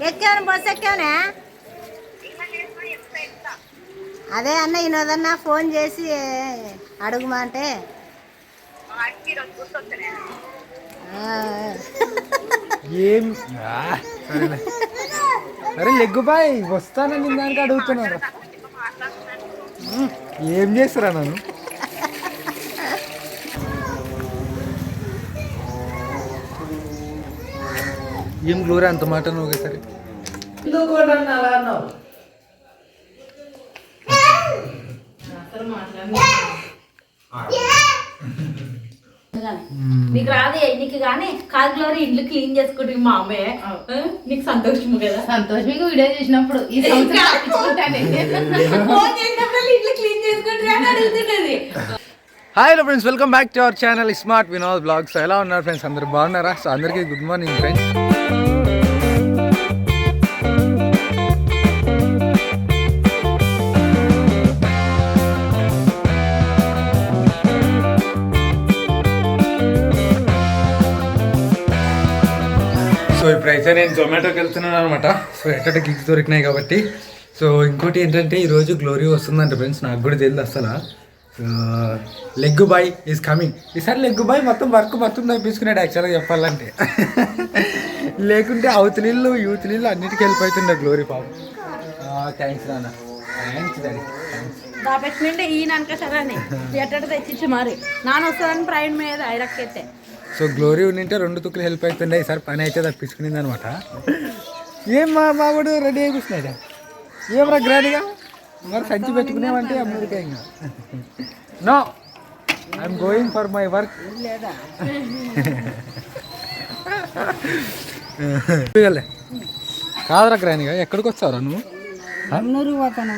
ఎక్కాను బస్సు ఎక్కానే? అదే అన్న ఈరోజన్నా ఫోన్ చేసి అడుగుమా అంటే. ఏం? అరే లెగ్గు వస్తానని దానికి అడుగుతున్నారు ఏం చేస్తురా నన్ను? ఏం గ్లోరీ అంత మాట నువ్వు ఒకసారి? నీకు రాదు నీకు కానీ కాదు గ్లోరీ ఇల్లు క్లీన్ చేసుకుంటే మా అమ్మే. నీకు సంతోషము కదా? సంతోషంగా వీడియో చేసినప్పుడు ఇల్లు క్లీన్ చేసుకుంటే అని అడుగుతున్నది. Hi hello friends welcome back to our channel smart Vinod blogs ఎలా ఉన్నారు ఫ్రెండ్స్ అందరు బాగున్నారా? సో అందరికీ గుడ్ మార్నింగ్ ఫ్రెండ్స్ అయితే నేను జొమాటోకి వెళ్తున్నాను అనమాట సో ఎక్కడ గిగ్స్ దొరికినాయి కాబట్టి. సో ఇంకోటి ఏంటంటే ఈరోజు గ్లోరీ వస్తుందంట ఫ్రెండ్స్ నాకు కూడా తెలియదు అసలు. లెగ్ బాయ్ ఈజ్ కమింగ్ ఈసారి లెగ్ బాయ్ మొత్తం వర్క్ మొత్తం తప్పించుకున్నాడు యాక్చువల్గా చెప్పాలంటే. లేకుంటే అవతలిళ్ళు యూత్లిళ్ళు అన్నిటికీ వెళ్ళిపోతుండే గ్లోరీ పాపం. థ్యాంక్స్ నాన్న. థ్యాంక్స్ డాడీ థ్యాంక్స్ ఈయన అనక సరే ఎట్ట తెచ్చిచ్చి మరి. నాన్న వస్తుందని ప్రయాణం మీద ఐరక్కైతే సో గ్లోరీ ఉండింటే రెండు తుక్కులు హెల్ప్ అవుతుండే ఈసారి పని అయితే తప్పించుకునింది అనమాట ఏం మా మావాడు రెడీ అయి కూర్చున్నాడు ఏం రా గ్రాండ్గా మరి సంచి పెట్టుకునేవంటే అమెరికా ఇంకా. No I'm going for my work కాదురా గ్రాండ్గా ఎక్కడికి వచ్చావురా నువ్వు? పోతాను?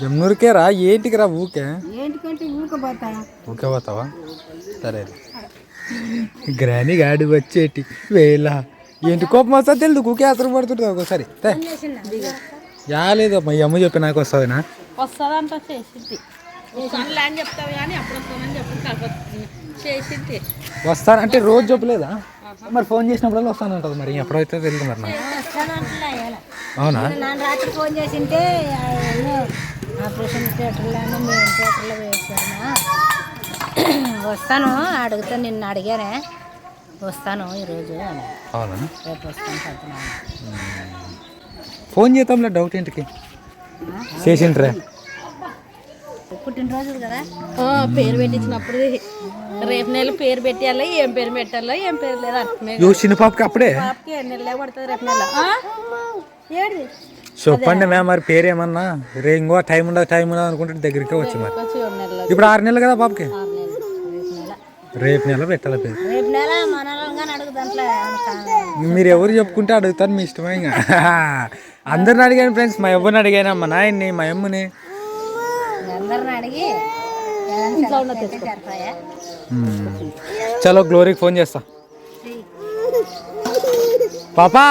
జమ్నూరుకే రా ఏంటికి రా ఊకే? ఏంటికంటే ఊక పోతా ఊకే పోతావా? సరే గ్రాని గాడి వచ్చేటి వేళ. ఏంటి కోపం వస్తా తెలియదు ఊకే అసలు పడుతుంటుంది ఒకసారి తే. యాలేదు మా అమ్మ చెప్పి నాకు వస్తుందినా? వస్తుందంట చేసింది. వస్తానులే అని చెప్తావు కానీ అప్పుడు వస్తానని చెప్పి కాకపోతే చేసింది. వస్తాను అంటే రోజు చెప్పలేదా? మరి ఫోన్ చేసినప్పుడల్లా వస్తాను ఉంటుంది మరి ఎప్పుడైతే తెలియదు మరి నాకు. అవునా? రాత్రి ఫోన్ చేసింటే ఆపరేషన్ మేము థియేటర్లో వేసామా వస్తాను అడుగుతా నిన్ను అడిగానే. వస్తాను ఈరోజు అని. అవునా? రేపు వస్తాను ఫోన్ చేద్దాంలే డౌట్ ఏంటికి? చేసిండ్రే. పుట్టినరోజులు కదా? పేరు పెట్టించినప్పుడు రేపు నెల పేరు పెట్టాలి ఏం పేరు పెట్టాలో ఏం పేరు లేదు అర్థమే చిన్న పాపకి అప్పుడే? పాపకి ఎన్ని నెలలే పడుతుంది రేపు నెల? ఆ? ఏడిది? చెప్పండి మ్యామ్ మరి పేరేమన్నా? రే ఇంకో టైం ఉండదు టైం ఉండదు అనుకుంటే దగ్గరికి వచ్చి మరి. ఏడు ఇప్పుడు ఆరు నెలలు కదా పాపకి ఆరు నెలలు రేపు నెల రేపు నెల పెట్టాలి పేరు? రేపు నెల అడుగు దాంట్లో మీరు ఎవరు చెప్పుకుంటే అడుగుతారు మీ ఇష్టమే ఇంకా. అందరిని అడిగాను ఫ్రెండ్స్ మా ఎవరిని అడిగాను మా నాయన్ని మా అమ్మని అందరిని అడిగి. చలో గ్లోరీకి ఫోన్ చేస్తా. పాపా!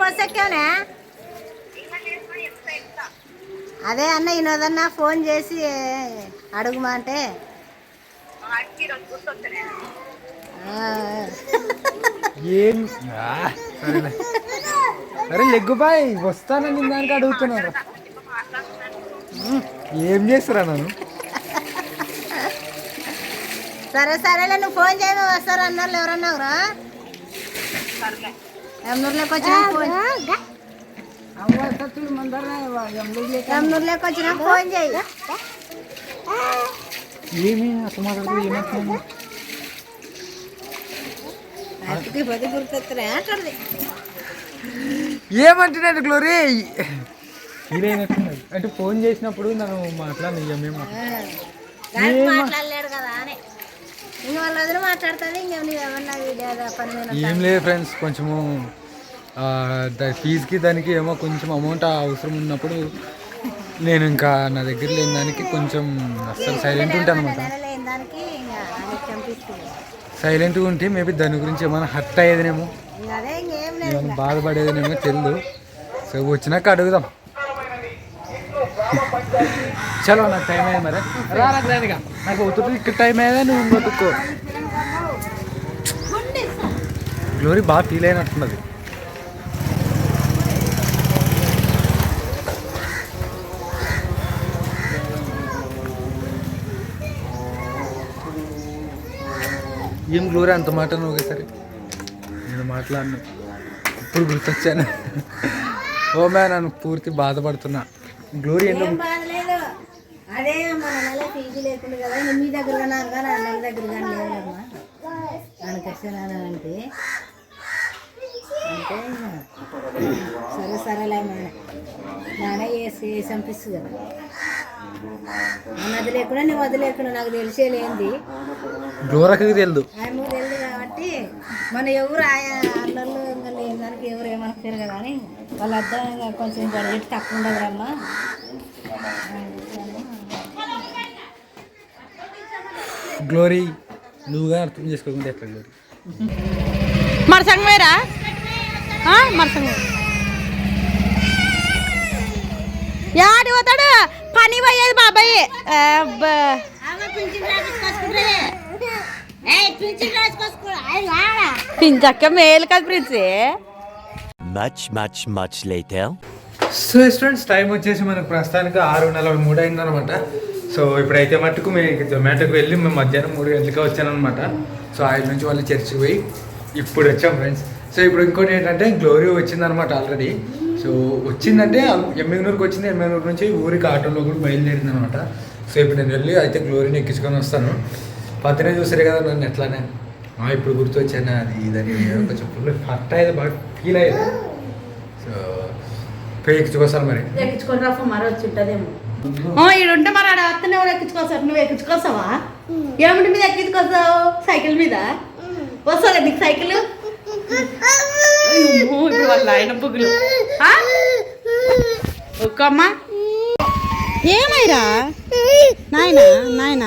బస్సు అదే అన్న ఈరోజన్నా ఫోన్ చేసి అడుగుమా అంటే. ఏం? అరే లెగ్గు బాయ్ వస్తానని దానికి అడుగుతున్నారు ఏం చేస్తారా నన్ను? సరే సరేలే నువ్వు ఫోన్ చేయమో వస్తారు అన్నారు ఎవరన్నావురా ఎమ్నూరులోకి వచ్చిన ఫోన్ ఎమ్నూరులోకి వచ్చిన ఫోన్ చేయి ఏమి అసలు ఏమంటున్నాను ఏమంటున్నాడు గ్లోరీ? అంటే ఫోన్ చేసినప్పుడు నన్ను మాట్లాడి ఏమేమో దానికి మాట్లాడలేడు కదా అని. ఇంక వాళ్ళ వదిలి మాట్లాడుతుంది ఇంక నువ్వేమన్నా వీడియో పని మీద ఏం లేదు ఫ్రెండ్స్ కొంచెము ఫీజుకి దానికి ఏమో కొంచెం అమౌంట్ అవసరం ఉన్నప్పుడు నేను ఇంకా నా దగ్గర లేని దానికి కొంచెం అస్సలు సైలెంట్ ఉంటాను అనమాట సైలెంట్గా ఉంటే మేబీ దాని గురించి ఏమైనా హర్ట్ అయ్యేదేనేమో. ఏమైనా బాధపడేదేనేమో తెలియదు సో వచ్చినాక అడుగుదాం. చలో నాకు టైం అయ్యింది మరి. రా నాకు ఉతుకు ఇక్కడ టైం అయ్యేదా నువ్వు ఇంకో ఉతుక్కో గ్లోరీ బాగా ఫీల్ అయినట్టున్నది ఏం గ్లోరీ అంత మాట నువ్వు ఒకసారి? నేను మాట్లాడను. ఇప్పుడు గుర్తొచ్చాను. ఓ మ్యా నన్ను పూర్తి బాధపడుతున్నా. గ్లోరీ ఎందుకు ఏం బాధ లేదు అదే మన నెల ఫీజు లేకుండా కదా ఇంకా మీ దగ్గర కానీ దగ్గర కానీ లేదమ్మా. అనకొచ్చాను అంటే సరే సరేలే మన నానే వేసి వేసి పంపిస్తుంది కదా నన్ను అది లేకుండా నువ్వు అది లేకుండా నాకు తెలిసే లేనిది తెలియదు ఆయన తెలియదు కాబట్టి మన ఎవరు ఆయా అల్లర్లు ఇంకా లేని దానికి ఎవరు ఏమనకపోయారు కదా అని వాళ్ళ అర్థం ఇంకా కొంచెం బడ్జెట్ తక్కువ ఉండదు అమ్మా గ్లోరీ నువ్వుగా అర్థం చేసుకోకుండా ఎట్లా గ్లోరీ? మరసంగ వేరా మరసంగ యాడి పోతాడు? పని పోయేది బాబాయ్. పించక్క మేలు కదా ప్రిన్సే. Much, much, much later. So students time వచ్చేసి మనకు ప్రస్తుతానికి ఆరు నలభై మూడు అయిందనమాట సో ఇప్పుడైతే మట్టుకు మేము జొమాటోకి వెళ్ళి మేము మధ్యాహ్నం మూడు గంటలకి వచ్చానమాట సో ఆయన నుంచి వాళ్ళు చర్చికి పోయి ఇప్పుడు వచ్చాం ఫ్రెండ్స్ సో ఇప్పుడు ఇంకోటి ఏంటంటే గ్లోరీ వచ్చిందనమాట ఆల్రెడీ సో వచ్చిందంటే ఎమ్మెగనూరుకి వచ్చింది. ఎమ్మెగనూరు నుంచి ఊరికి ఆటోలో కూడా బయలుదేరింది అనమాట సో ఇప్పుడు నేను వెళ్ళి అయితే గ్లోరీని ఎక్కించుకొని వస్తాను. పక్కనే చూసారే కదా నన్ను ఎట్లానే. "ఆ, ఇప్పుడు గుర్తొచ్చాను? అది ఇదని కొంచెం ఫుల్ ఫస్ట్ అయితే బాగా ఫీల్ అయ్యేది. సో పోయి ఎక్కించుకొస్తాను మరి. ఎక్కించుకొని రాఫా మరి వచ్చి ఉంటుందేమో. ఈడుంటే మరి ఆడ అత్తనే ఎవరు ఎక్కించుకోసారు నువ్వు ఎక్కించుకోసావా ఏమిటి మీద ఎక్కించుకోసావు సైకిల్ మీద? వస్తుందా నీకు సైకిల్? ఇప్పుడు వాళ్ళ ఆయన బుగ్గులు? ఒక్కమ్మా. ఏమైరా? నాయన నాయన.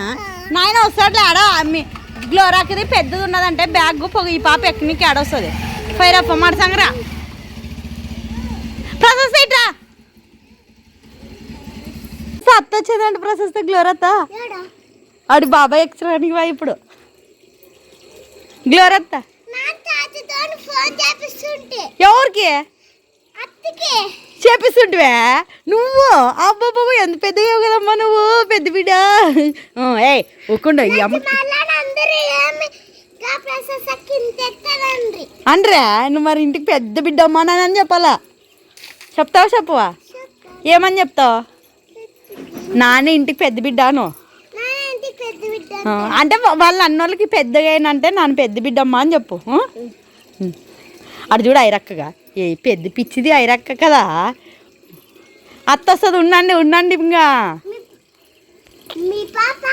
నాయన వస్తాడులే ఆడ మీ గ్లోరాకిది పెద్దది ఉన్నదంటే బ్యాగ్ పొగ ఈ పాప ఎక్కడికి ఆడొస్తుంది ఫైరప్ప మాట సంగరా. ప్రశస్త ఇట్రా. సత్త వచ్చిందండి ప్రశస్త గ్లోరత్త? ఆడి బాబాయ్ ఎక్స్రానికి వా ఇప్పుడు. గ్లోరత్త. ఎవరికి? చేపిస్తుంటివే? నువ్వు? అబ్బాబా ఎంత పెద్దగా కదమ్మా నువ్వు? పెద్ద బిడ్డ. ఏ ఒక్కుండా ఈ అమ్మ అనరా నువ్వు మరి ఇంటికి పెద్ద బిడ్డ అమ్మా అని చెప్పాలా? చెప్తావా చెప్పవా? ఏమని చెప్తావు? నాన్న ఇంటికి పెద్ద బిడ్డాను? అంటే. వాళ్ళ అన్నోళ్ళకి పెద్దగా అయినంటే నాన్న పెద్ద బిడ్డమ్మా అని చెప్పు. అటు చూడు ఐరక్కగా. ఏ పెద్ద పిచ్చిది ఐరక్క కదా. అత్త వస్తుంది ఉండండి ఉండండి ఇంకా. మీ మీ పాప?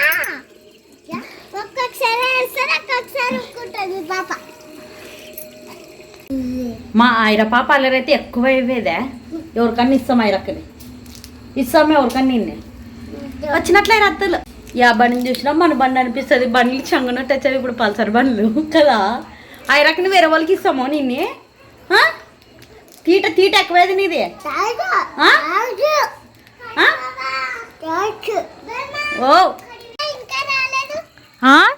మా ఐర పాప అల్లరైతే ఎక్కువ అయ్యేదే ఎవరికన్నా ఇస్తాం ఐరక్కని. ఇస్తాం ఎవరికన్నా నిన్నే వచ్చినట్లే రత్తులు యా బండిని చూసినా మన బండి అనిపిస్తుంది. బండ్లు చంగునట్టు వచ్చావి ఇప్పుడు పల్సర్ బండ్లు కదా. ఐరక్కని వేరే వాళ్ళకి ఇస్తామో నిన్నే? ఆ? తీట తీట ఎక్కువేది నీది. ఆ? ఆ? ఓ. రాలేదు? ఆ?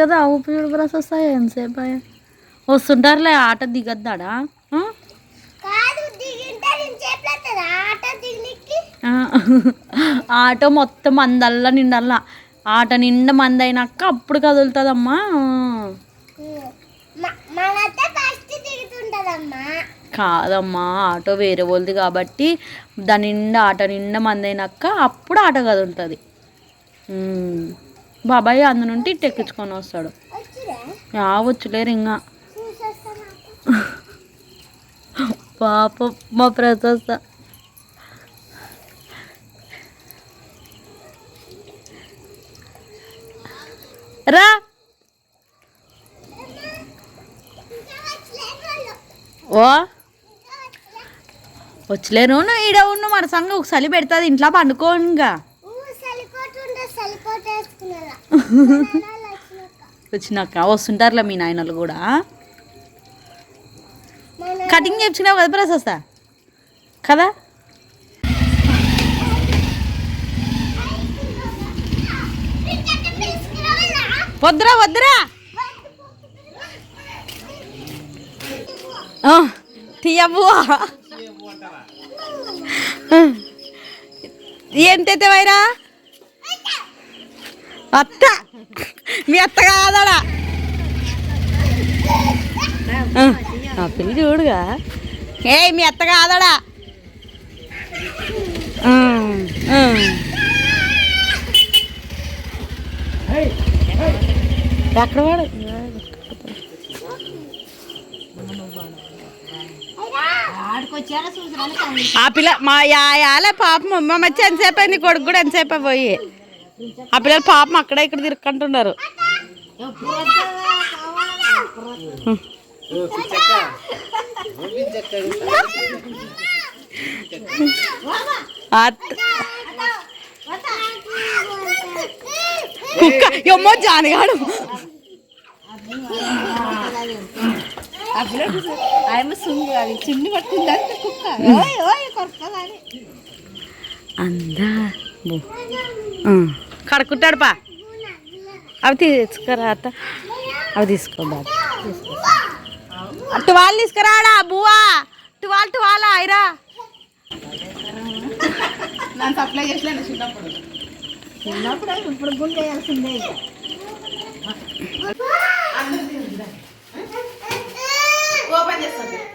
కదా ఉపయోగ బ్రస్ వస్తాయి ఎంతసేపు అయ్యా? వస్తుంటారులే ఆట దిగద్దాడా? ఆ? ఆట ఆ, మొత్తం మందల్లా నిండల్లా. ఆట నిండా మంది అయినాక అప్పుడు కదులుతుందమ్మా. కాదమ్మా ఆటో వేరే వాళ్ళది కాబట్టి దాని నిండా ఆట నిండా మంది అయినాక అప్పుడు ఆట కదులుతుంది. బాబాయ్ అందు నుండి ఇటు ఎక్కించుకొని వస్తాడు. వచ్చులేరు ఇంకా పాపం మా ప్రశస్త. రా. ఓ. వచ్చలేను నువ్వు ఈడ ఉన్న మన సంగ ఒక చలి పెడుతుంది ఇంట్లో పండుకో ఇంకా. సలిపోతుండే సలిపోటు వేసుకునేలా వచ్చినాక వస్తుంటారులే మీ నాయనలు కూడా. కటింగ్ చేయించుకున్నావు కదా ప్రశస్త? కదా? వద్దురా వద్దురా. ఆ, తీయవ్వా. ఏం తెత్తవైరా అత్త. మీ అత్త కాదడా? ఆ పిల్లి చూడుగా. ఏ మీ అత్త కాదడా? Hey! ఎక్కడ వాడు? ఆ పిల్ల మా యాలే పాపం మా మధ్య ఎంతసేపు అయింది? కొడుకు కూడా ఎంతసేపు పోయి. ఆ పిల్లలు పాపం అక్కడ ఇక్కడ తిరుక్కుంటున్నారు అత్త- కుక్క. ఎమ్మో జానగాడు అది చున్ని పట్టుకుందంటే కుక్క. ఓయ్ ఓయ్ కొరకదని అందా. బో. ఆ, కడుక్కుంటాడు పా. అవి తీసుకురా అత్త అవి తీసుకో బాబు టువాల్ తీసుకురాడా బువా టువాల్ టువాలా అయిరా నన్ను సప్లై చేసలేను చిన్నప్పుడు. చిన్నప్పుడు ఇప్పుడు గుండె వేయాల్సిందే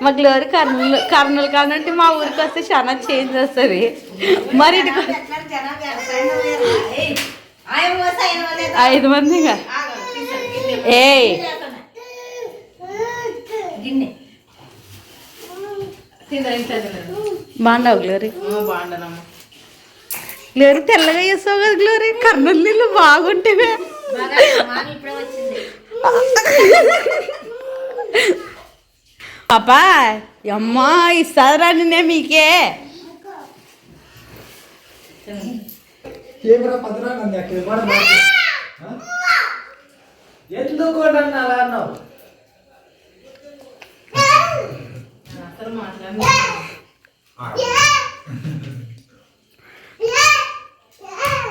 మా గ్లోరీ కర్నూలు కర్నూలు కానంటే మా ఊరికి వస్తే చాలా చేంజ్ వస్తుంది. మరి. ఐదు మందిగా ఏ బాగుండవు గ్లోరీ. బాగుండనమ్మ గ్లోరీ తెల్లగా చేస్తావు కదా గ్లోరీ. కర్నూలు నీళ్ళు బాగుంటేవే. బాగా మాకు. ఇప్పుడే వచ్చింది పాపా అమ్మా ఇస్తారా మీకే నన్ను. ఆ? ఎందుకు అలా అన్నావు? మాట్లాడి ఏంటికి మాట్లాడవు ఫోన్ చేసినప్పుడు ఒకసారి మాట్లాడతాడు అసలు అదే మాట ఆయనే. పాపా ఒక్కటే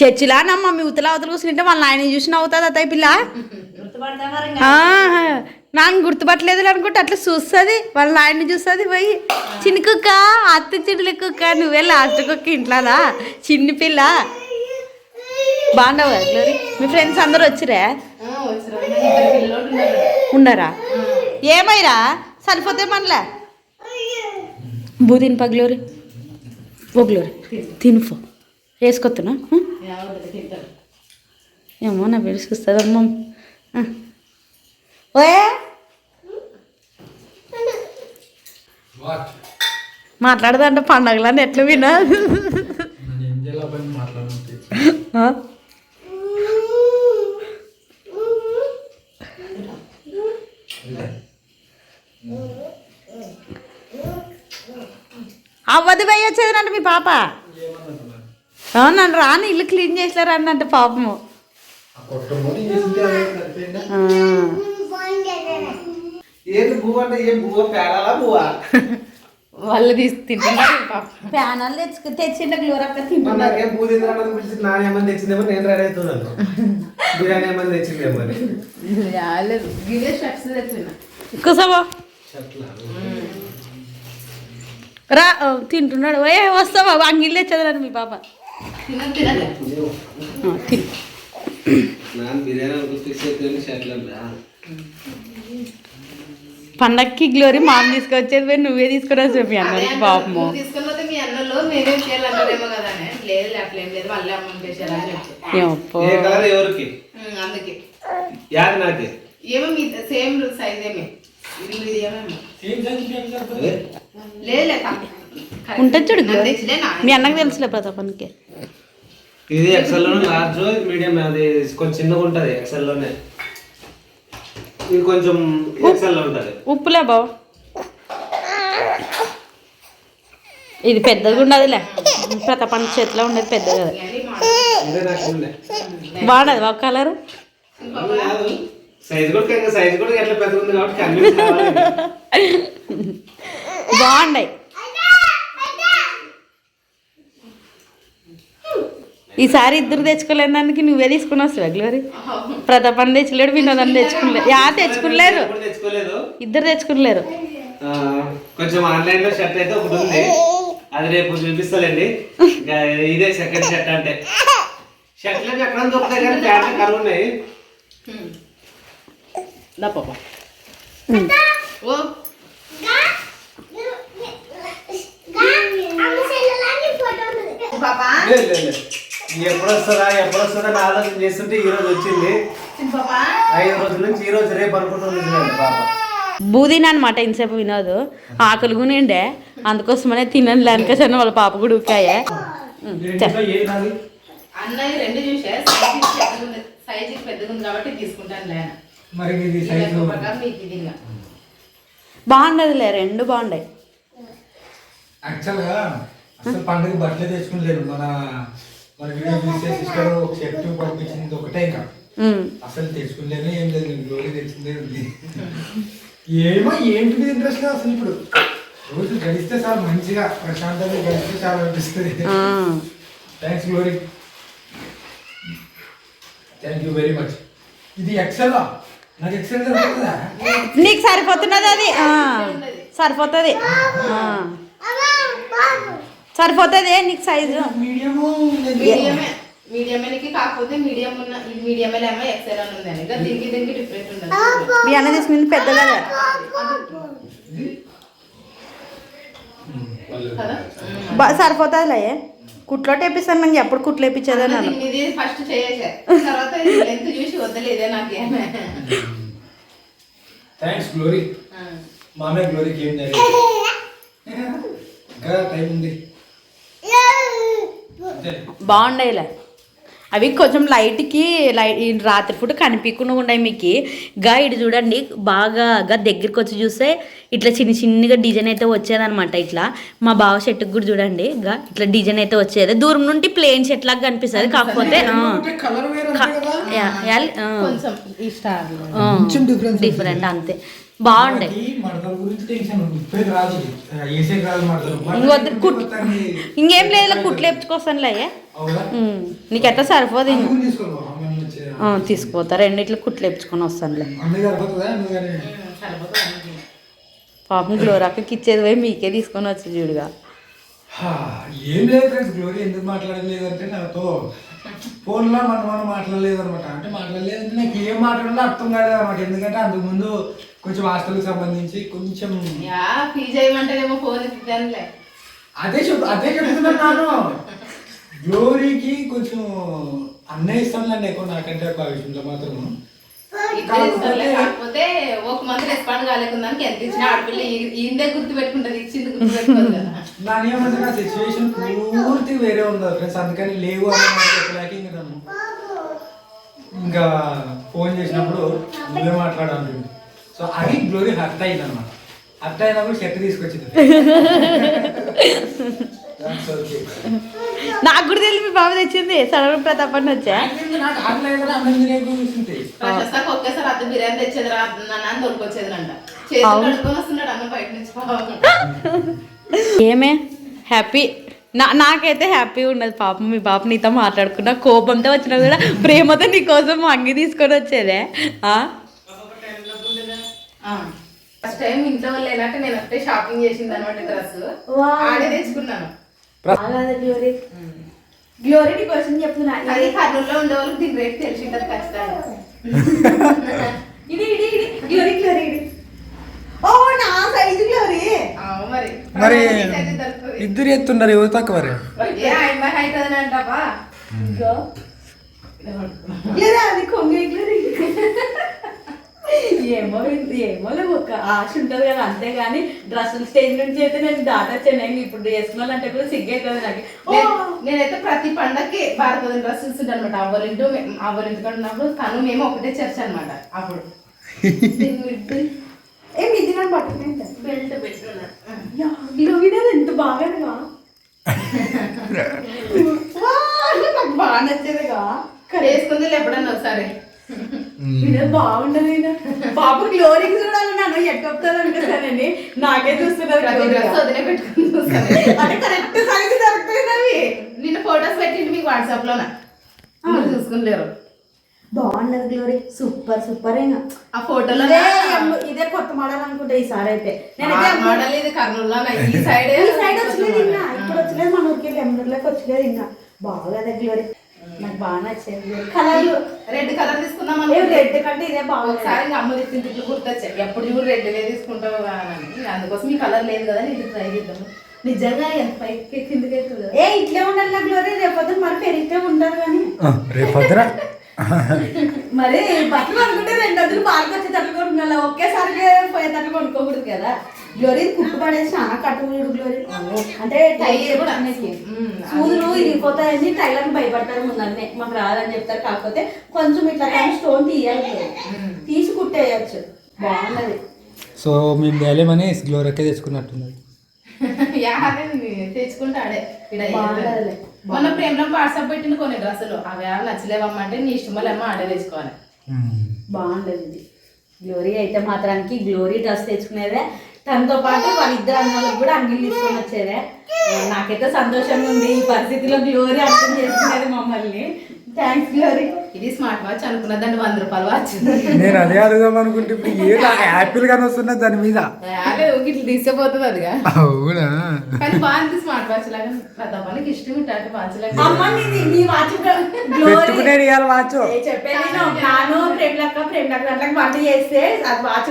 చర్చిలా నమ్మ మీ ఉత్తల అవతల కూర్చుంటే వాళ్ళ ఆయన చూసి నవ్వుతుంది అత్తయ్య పిల్ల? నాన్న గుర్తుపట్టలేదు అనుకుంటే అట్లా చూస్తుంది. వాళ్ళ ఆయన్ని చూస్తుంది పోయి. చిన్న కుక్క అత్త చిన్న కుక్క నువ్వే లాస్ట్ కుక్క ఇంట్లోదా చిన్న పిల్ల. గ్లోరీ? మీ ఫ్రెండ్స్ అందరూ వచ్చిరే ఉన్నారు. ఏమైరా? సరిపోతే మనలే. బూ తినిపా గ్లోరీ. Oh glory. తినుపో. వేసుకొస్తున్నా ఏమో నా పేరు చూస్తుందమ్మా ఓయే! వాట్ మాట్లాడదంటే పండగలని ఎట్లా వినా నన్ను ఏం చేయాలని మీ పాప. నన్ను రాని ఇల్లు క్లీన్ చేసారు అన్నంటే పాపము. వాళ్ళు తీసి తింటున్నారు పాప. ప్యానల్ తెచ్చుకు తెచ్చిండ గ్లోరక్క తెచ్చిన కుసబో రా తింటున్నాడు. ఏ వస్తావా? అంగిల్ తెచ్చదనండి మీ పాప. పండక్కి గ్లోరీ మామ తీసుకొచ్చేది నువ్వే తీసుకురా చెప్పి. పాపము ఏమో ఉంటుంది చూడు మీ అన్నకు తెలుసులే ప్రతాపానికి ఇది ఎక్సెల్లోనే లార్జ్ మీడియం అది కొంచెం చిన్నగా ఉంటది ఎక్సెల్లోనే. ఇది కొంచెం ఎక్సెల్లో ఉంటది. ఉప్పులే బావ. ఇది పెద్దగా ఉండదులే. ప్రతాపానికి చేతిలో ఉండేది పెద్దది. బాగున్నది ఒక కలర్? కాదు సైజ్ కూడా ఇంకా సైజ్ కూడా ఎట్లా పెద్దగా ఉంది కాబట్టి కన్విన్స్ కావాలి. బాగున్నాయి. ఈసారి ఇద్దరు తెచ్చుకోలేదానికి నువ్వే తీసుకుని వస్తావా గ్లోరీ ప్రతాప్ అని తెచ్చలేడు వినోదం తెచ్చుకోలేదు. యా తెచ్చుకోలేరు ఇద్దరు తెచ్చుకోలేరు ఆ, కొంచెం ఆన్లైన్లో షర్ట్ అయితే ఒకటి ఉంది. అది రేపు చూపిస్తానండి ఇంకా ఇదే సెకండ్ షర్ట్ అంటే. షర్ట్లకు ఎక్కడ దొరుకుతాయి కానీ ప్యాంట్లు కరువు ఉన్నాయి. పాప. ఓ అమ్మ సెల్లలాంటి ఫోటో ఉన్నది పాపా లేదు, లేదు, లేదు. ఎప్పుడు వస్తుందా ఎప్పుడు వస్తుందా అని ఆలోచన చేస్తుంటే ఈ రోజు వచ్చింది. ఐదు రోజుల నుంచి ఈ రోజు రేపు అనుకుంటుంది చూడండి పాప బూదిన అనమాట ఇంతసేపు వినోదు. ఆకలి నిండే అందుకోసమనే తినని లేనికసన్న వాళ్ళ పాప కూడా ఉక్కాయే అన్నయ్య రెండు చూసే సైజ్ పెద్దగా ఉంది. సైజ్ పెద్దగా ఉంది కాబట్టి తీసుకుంటాను లేన మరి ఇది ఈ లెక్క ప్రకారం మీకు ఇది ఇంకా. బాగుండదులే రెండు బాగుండాయి. యాక్చువల్గా అసలు పండుగ బట్టలే తెచ్చుకోలేదు మన మన వీడియో చూసే సిస్టర్ ఒక షర్ట్ పంపించింది ఒకటే ఇంకా. ఉమ్. అసలు తెచ్చుకోలేదు ఏం లేదు నేను గ్లోరీ తెచ్చిందే ఉంది. ఏమో ఏంటి మీద ఇంట్రెస్ట్ లేదు అసలు ఇప్పుడు. రోజు గడిస్తే చాలా మంచిగా ప్రశాంతంగా గడిస్తే చాలా అనిపిస్తుంది. Thanks Glory thank you very much ఇది ఎక్సెల్ నాకు ఎక్సెల్ నీకు సరిపోతున్నది అది. సరిపోతుంది. సరిపోతుంది నీకు సైజు మీ అన్న తీసుకుంది పెద్దగా సరిపోతుందిలే కుట్లో టేపిస్తాను నాకు ఎప్పుడు కుట్లు వేపించేదే నన్ను. ఫస్ట్ చేసే తర్వాత చూసి వద్దలేదే నాకేమే థ్యాంక్స్ గ్లోరీ మామే గ్లోరీకి ఏం జరిగింది ఇంకా టైం ఉంది. అవి కొంచెం లైట్కి లైట్ ఈ రాత్రిపూట కనిపించకుండా ఉన్నాయి మీకు. గా ఇటు చూడండి బాగా గా దగ్గరికి వచ్చి చూస్తే ఇట్లా చిన్న చిన్నగా డిజైన్ అయితే వచ్చేదనమాట ఇట్లా. మా బావ షర్ట్కి కూడా చూడండి గా ఇట్లా డిజైన్ అయితే వచ్చేది. దూరం నుండి ప్లేన్ షర్ట్ లాగా కనిపిస్తుంది కాకపోతే ఆ, అంటే కలర్ వేరే అంతే కదా. యా, యాల్- ఆ, కొంచెం ఈ స్టార్ ఆ, కొంచెం difference డిఫరెంట్ అంతే. బాగుండే. ఇంకేం లేదు కుట్లు వేపించుకొస్తానులే ఎట్లా సరిపోదు తీసుకుపోతా. రెండిట్లు కుట్లు వేపించుకొని వస్తానులే. పాపం గ్లోరాకి ఇచ్చేది పోయి మీకే తీసుకొని వచ్చి చూడుగా. ఏం లేదు ఫ్రెండ్స్ గ్లోరీ ఎందుకు మాట్లాడలేదు అంటే నాతో ఫోన్లో మనం మనం మాట్లాడలేదు అనమాట అంటే మాట్లాడలేదు అంటే నాకు ఏం మాట్లాడాలో అర్థం కాలేదు అనమాట ఎందుకంటే అంతకు ముందు కొంచెం హాస్టల్కి సంబంధించి కొంచెం అదే చెప్ అదే చెప్తున్నాను గ్లోరీకి కొంచెం అన్నయ్య ఇస్తాను ఎక్కువ నాకంటే ఒక విషయంలో మాత్రం కాకపోతే ఒక మంత్ రెస్పాండ్ కాలేకుందానికి ఎంత ఇచ్చినా ఆడపిల్ల ఈ- ఈయనదే గుర్తు పెట్టుకుంటది ఇచ్చింది గుర్తు పెట్టుకోదు కదా. నా ఏమంటే నా సిచ్యువేషన్ పూర్తి వేరే ఉంది ఫ్రెండ్స్ అందుకని లేవు అని చెప్పలేక ఇంక నన్ను ఇంకా ఫోన్ చేసినప్పుడు నువ్వే మాట్లాడాలి సో అది గ్లోరీ హర్ట్ అయింది అనమాట హర్ట్ అయినప్పుడు షర్ట్ తీసుకొచ్చింది. నాకు కూడా తెలియదు మీ బాబు తెచ్చింది. సడన్ ప్రతాప్ అని వచ్చా? అద్దె బిర్యానీ తెచ్చేది రా నాన్న దొరికొచ్చేది అంట కడుక్కొని వస్తున్నాడు అన్న బయట నుంచి. ఏమే? హ్యాపీ నా నాకైతే హ్యాపీ ఉన్నది పాపం. మీ పాప నీతో మాట్లాడుకున్నా కోపంతో వచ్చినా కూడా ప్రేమతో నీ కోసం అంగి తీసుకొని వచ్చేదే. ఆ? ఫస్ట్ టైం ఇంట్లో వాళ్ళు లేనట్టు నేను ఒకటే షాపింగ్ చేసింది అనమాట డ్రెస్ ఆడే తెచ్చుకున్నాను. గ్లోరీ చెప్తున్నా. అది కర్నూలులో ఉండే వాళ్ళకి దీని రేట్ తెలిసి ఉంటుంది ఖచ్చితంగా. ఇది ఇది ఇది. గ్లోరీ గ్లోరీ ఇది. మరి. ఇద్దరు ఎత్తున్నారు ఎవరు తక్కువ మరి? ఏమో ఏమో లేవు ఒక ఆశ ఉంటుంది కదా అంతేగాని డ్రెస్సులు స్టేజ్ నుంచి అయితే నేను దాటొచ్చాను ఇప్పుడు వేసుకోవాలంటే కూడా సిగ్గవుతుంది నాకు. నేనైతే ప్రతి పండక్కి భారత డ్రెస్ ఇస్తుండే అనమాట అవరింటూ అవరింటి ఉన్నప్పుడు తను మేము ఒకటే చర్చ్ అనమాట అప్పుడు. ఏ మిద్ది నన్ను పట్టుకునే బెల్ట్ పెట్టుకున్నాను వినోది ఎంత బాగా నాకు బాగా నచ్చేది వేసుకుంది ఎప్పుడన్నా ఒకసారి. ఇదే బాగుండదు. పాప గ్లోరీకి చూడాలి నన్ను ఎట్టొప్పుతుంది అనుకుంటానండి నాకే చూస్తున్నారు డ్రెస్. వదిలే పెట్టుకుని అంటే కరెక్ట్ సైజ్ దొరుకుతుంది అవి నిన్న ఫొటోస్ పెట్టింది మీకు వాట్సాప్ లోన? చూసుకుంటారు బాగుండదు గ్లోరీ సూపర్ సూపర్ ఇంకా ఆ ఫోటోలో ఇదే ఇదే కొత్త మోడల్ అనుకుంటా ఈసారి అయితే. నేనైతే మోడల్ ఇది కర్నూలులో ఈ సైడ్ ఈ సైడ్ వచ్చలేదు ఇంకా ఇప్పుడు వచ్చలేదు మన ఊరికి ఎమ్మర్లోకి వచ్చలేదు ఇంకా బాగా గ్లోరీ నాకు బాగా నచ్చింది కలర్లు రెడ్ కలర్ తీసుకుందాం ఏ అనుకుంటే. రెడ్ కంటే ఇదే బాగుంది. ఒకసారి ఇంకా అమ్మ తెచ్చిన తిట్లు గుర్తొచ్చాయి. ఎప్పుడు చూడు రెడ్లే తీసుకుంటావు అని అందుకోసం ఈ కలర్ లేదు కదా ఇది ట్రై చేద్దాము. నిజంగా ఎంత పైకి కిందకి అవుతుంది కదా. ఏ ఇట్లే ఉండాలి నా గ్లోరీ రేపొద్దు మరి పెరిగితే ఉండదు కానీ. రేపు పొద్దున మరి బట్టలు అనుకుంటే రెండు అదులు బాగా వచ్చేటట్లు కొనుక్కోవాలి ఒకేసారి పోయేటట్లు కొనుక్కోకూడదు కదా. గ్లోరీ కుట్టు పడేసి చాలా కట్టుకుడు గ్లోరీ. అంటే టైట్ కూడా. అనేసి. సూదులు ఇరిగిపోతాయని టైలర్ని భయపడతారు ముందన్నే. మాకు రాదని చెప్తారు. కాకపోతే కొంచెం ఇట్లా కానీ స్టోన్ తీయాలి తీసి కుట్టేయచ్చు. బాగున్నది సో మేము తేలేమని గ్లోరకే తెచ్చుకున్నట్టున్నది. యా, మొన్న ప్రేమలో వాట్సాప్ పెట్టిన కొన్ని డ్రెస్సులు అవి ఏమైనా నచ్చలేవమ్మంటే నీ ఇష్టం వల్ల ఏమో ఆడే తెచ్చుకోవాలి. బాగుండదు ఇది గ్లోరీ అయితే మాత్రానికి గ్లోరీ డ్రెస్ తెచ్చుకునేదే. తనతో పాటు వాళ్ళిద్దరు అన్నోళ్ళకి కూడా అంగిల్ తీసుకొని వచ్చేదే. నాకైతే సంతోషంగా ఉంది. ఈ పరిస్థితిలో గ్లోరీ అర్థం చేసుకునేది మమ్మల్ని. థ్యాంక్స్ గ్లోరీ ఇది స్మార్ట్ వాచ్ అనుకున్నదండి వంద రూపాయలు వాచ్ నేను అదే అడుగుదాం అనుకుంటే ఇప్పుడు ఏ యాపిల్ కానీ వస్తున్నది దాని మీద? అదే ఇట్లా తీసేపోతుంది అదిగా. అవునా? కానీ బాగుంది స్మార్ట్ వాచ్ లాగా ఇష్టం ఇట్లాంటి వాచ్ లాగా అమ్మ నీది నీ వాచ్ పెట్టుకునేది ఇవాళ వాచ్ చెప్పేది నేను నాను ప్రేమలక్క ప్రేమలక్క గంటలకు వంట చేస్తే అది వాచ్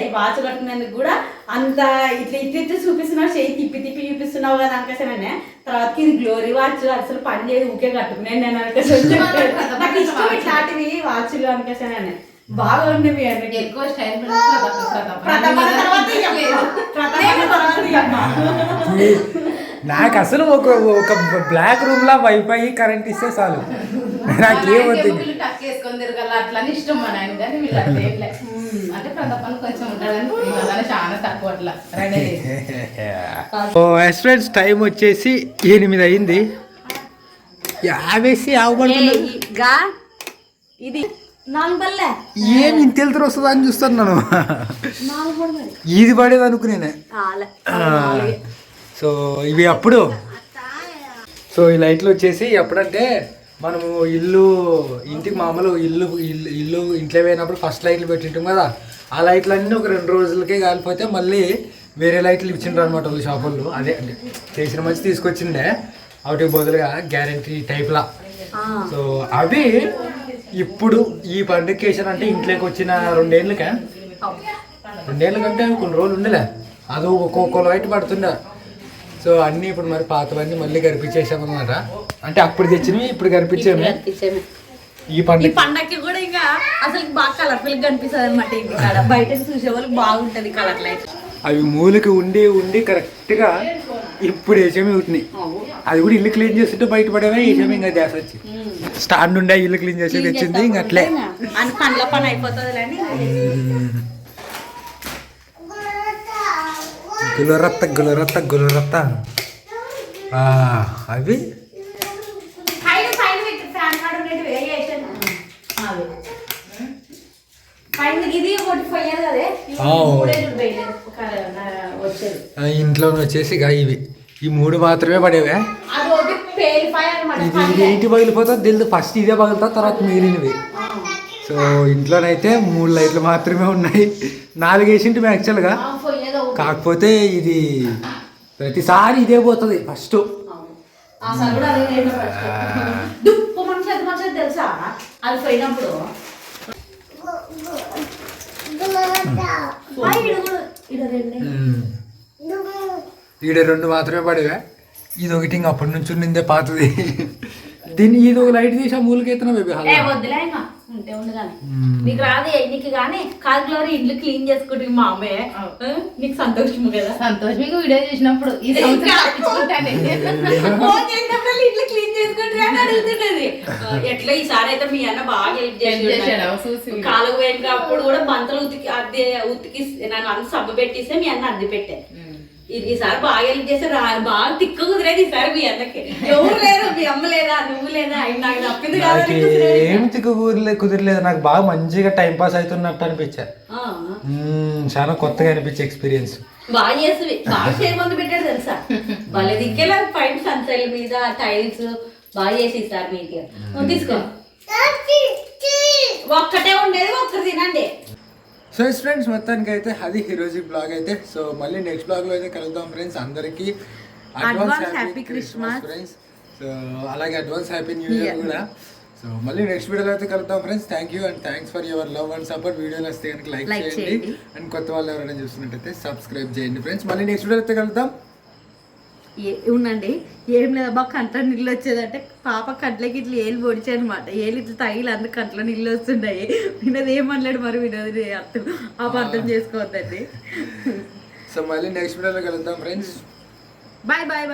ఈ వాచ్ కట్టుకునేందుకు కూడా అంత ఇట్లా ఇట్లా ఇట్లా చూపిస్తున్నావు చేయి తిప్పి తిప్పి చూపిస్తున్నావు కదా అనుకోసమే తర్వాతకి ఇది గ్లోరీ వాచ్ అసలు పని చేయదు ఊకే కట్టుకునేది నేను అనుకోసం నాకు ఇష్టం ఇట్లాంటివి వాచ్లు అనుకోసమే బాగా ఉండేవి అన్నకి ఎక్కువ స్టైల్. నాకు అసలు ఒక ఒక బ్లాక్ రూమ్ లా వైఫై కరెంట్ ఇస్తే చాలు. నాకేం వద్దు. టక్ వేసుకొని తిరగాల అట్లా అని ఇష్టం మా నాయన కానీ వీళ్ళు అట్లా ఏం లే. అంటే ప్రతాపానికి కొంచెం ఉంటాడని వీళ్ళని చాలా తక్కువ అట్లా రెడీ ఓ ఫ్రెండ్స్ టైం వచ్చేసి ఎనిమిది అయింది. యావేసి గా ఇది నాలుగు బల్లే ఏమి ఇంత వెళ్తారు వస్తుందా అని చూస్తున్నాను నాలుగు ఇది పడేది అనుకునేనే కాలే సో ఇవి అప్పుడు. సో ఈ లైట్లు వచ్చేసి ఎప్పుడంటే మనము ఇల్లు ఇంటికి మామూలు ఇల్లు ఇల్లు ఇల్లు ఇంట్లో పోయినప్పుడు ఫస్ట్ లైట్లు పెట్టింటాం కదా. ఆ లైట్లు అన్నీ ఒక రెండు రోజులకే కాలిపోతే మళ్ళీ వేరే లైట్లు ఇచ్చిండ్రు అనమాట వాళ్ళు షాపుల్లో. అదే అంటే చేసిన మంచి తీసుకొచ్చిండే. వాటికి బదులుగా గ్యారంటీ టైప్లా సో అవి ఇప్పుడు ఈ పండుగకేషన్ అంటే ఇంట్లోకి వచ్చిన రెండేళ్ళకే. రెండేళ్ళ కంటే అవి కొన్ని రోజులు ఉండలే అది ఒక్కొక్క లైట్ పడుతుండే. సో అన్నీ ఇప్పుడు మరి పాతవన్నీ మళ్ళీ కనిపించేసామన్నమాట. అంటే అప్పుడు తెచ్చినవి ఇప్పుడు కనిపించాము ఈ ఈ పండుగ పండక్కి కూడా ఇంకా అసలు బాగా కలర్ఫుల్ కనిపిస్తుంది అనమాట బయట చూసే వాళ్ళకి బాగుంటది కలర్ లైట్ అవి మూలకి ఉండి ఉండి కరెక్ట్గా ఇప్పుడు వేసామే ఉంటున్నాయి అది కూడా ఇల్లు క్లీన్ చేస్తుంటే బయట పడేవే వేసామే ఇంకా దేశ వచ్చి. స్టాండ్ ఉండే ఇల్లు క్లీన్ చేసి తెచ్చింది ఇంకా అట్లే. అని పనుల పని అయిపోతుంది అని గులరత్త గులరత్త గులరత్త ఆ, అవి పైన పైన పెట్టి ఫ్యాన్ కాడ ఉండేది వేయేసాను అవి పైన ఇది ఒకటి పోయేది కదే ఇవి ఆ, ఓ. మూడే చూడు ఒక వచ్చేది. ఆ, ఇంట్లో వచ్చేసి ఇవి. ఈ మూడు మాత్రమే పడేవే? ఇది ఇది ఇంటి పగిలిపోతా తెలియదు ఫస్ట్ ఇదే పగులుతా తర్వాత మిగిలినవి. సో ఇంట్లోనైతే మూడు లైట్లు మాత్రమే ఉన్నాయి. నాలుగు వేసింటి యాక్చువల్గా. కాకపోతే ఇది ప్రతిసారి ఇదే పోతుంది ఫస్ట్ తెలుసా? అది పోయినప్పుడు. ఆ, ఈడ రెండే. మాత్రమే పడేవే. ఇది ఒకటి ఇంక అప్పటి నుంచి నిందే పాతది. దీన్ని ఇది ఒక లైట్ తీసా మూలకెత్తున్నా బేబీ? ఏ వద్దులే ఇంకా. ఉంటే ఉండు కానీ. నీకు రాదు నీకు కానీ కాదు గ్లోరీ ఇల్లు క్లీన్ చేసుకుంటే మా అమ్మే. నీకు సంతోషము కదా? సంతోషంగా వీడియో చూసినప్పుడు ఈ సంవత్సరం ఇల్లు క్లీన్ అని ఎట్లా ఈసారి అయితే మీ అన్న బాగా హెల్ప్ చూసి. కాలువ పోయినప్పుడు కూడా బంతలు ఉతికి అద్దె ఉతికి నన్ను అంత సబ్బు పెట్టిస్తే మీ అన్న అద్దె పెట్టే. ఈ- ఈసారి బాగా హెల్ప్ చేశారు. బాగా తిక్క కుదిరేది ఈసారి మీ అన్నకి ఎవరు లేరు? మీ అమ్మ లేదా? నువ్వు లేదా? నాకు తప్పింది నాకు. ఏం తిక్కు కుదిరలే కుదిరలేదు. నాకు బాగా మంచిగా టైం పాస్ అవుతున్నట్టు అనిపించా. ఆ, మ్మ్, చాలా కొత్తగా అనిపించే ఎక్స్పీరియన్స్ బాగా చేస్తుంది బాగా షేర్ మంది పెట్టాడు తెలుసా? వాళ్ళ దిక్కేలా పైన సన్సైల్ మీద టైల్స్ బాగా చేసి ఈసారి మీకు తీసుకో. ఒక్కటే ఉండేది ఒక్కరు తినండి. సో ఫ్రెండ్స్ మొత్తానికి అయితే అది ఈరోజు బ్లాగ్ అయితే. సో మళ్ళీ నెక్స్ట్ బ్లాగ్లో అయితే కలుద్దాం ఫ్రెండ్స్ అందరికి advance happy Christmas friends so అలాగే అడ్వాన్స్ హ్యాపీ న్యూ ఇయర్ కూడా. సో మళ్ళీ నెక్స్ట్ వీడియోలో అయితే కలుద్దాం friends thank you and thanks for your love and support వీడియోలు వస్తే కనుక లైక్ చేయండి. అండ్ కొత్త వాళ్ళు ఎవరైనా చూస్తున్నట్టయితే సబ్స్క్రైబ్ చేయండి ఫ్రెండ్స్ మళ్ళీ నెక్స్ట్ వీడియో అయితే కలుద్దాం. ఉండండి ఏం లేదు అబ్బా కంట్లో నీళ్ళు వచ్చేదంటే పాప కంట్లకి ఇట్లా ఏళ్ళు పొడిచి అనమాట ఏళ్ళు ఇట్లా తగిలి అందుకు కంట్లో నీళ్ళు వస్తున్నాయి. వినది ఏమనలేడు మరి వినది అర్థం. ఆ. అర్థం చేసుకోవద్దండి. సో మళ్ళీ నెక్స్ట్ వీడియోలో కలుద్దాం ఫ్రెండ్స్ బాయ్ బాయ్ బాయ్.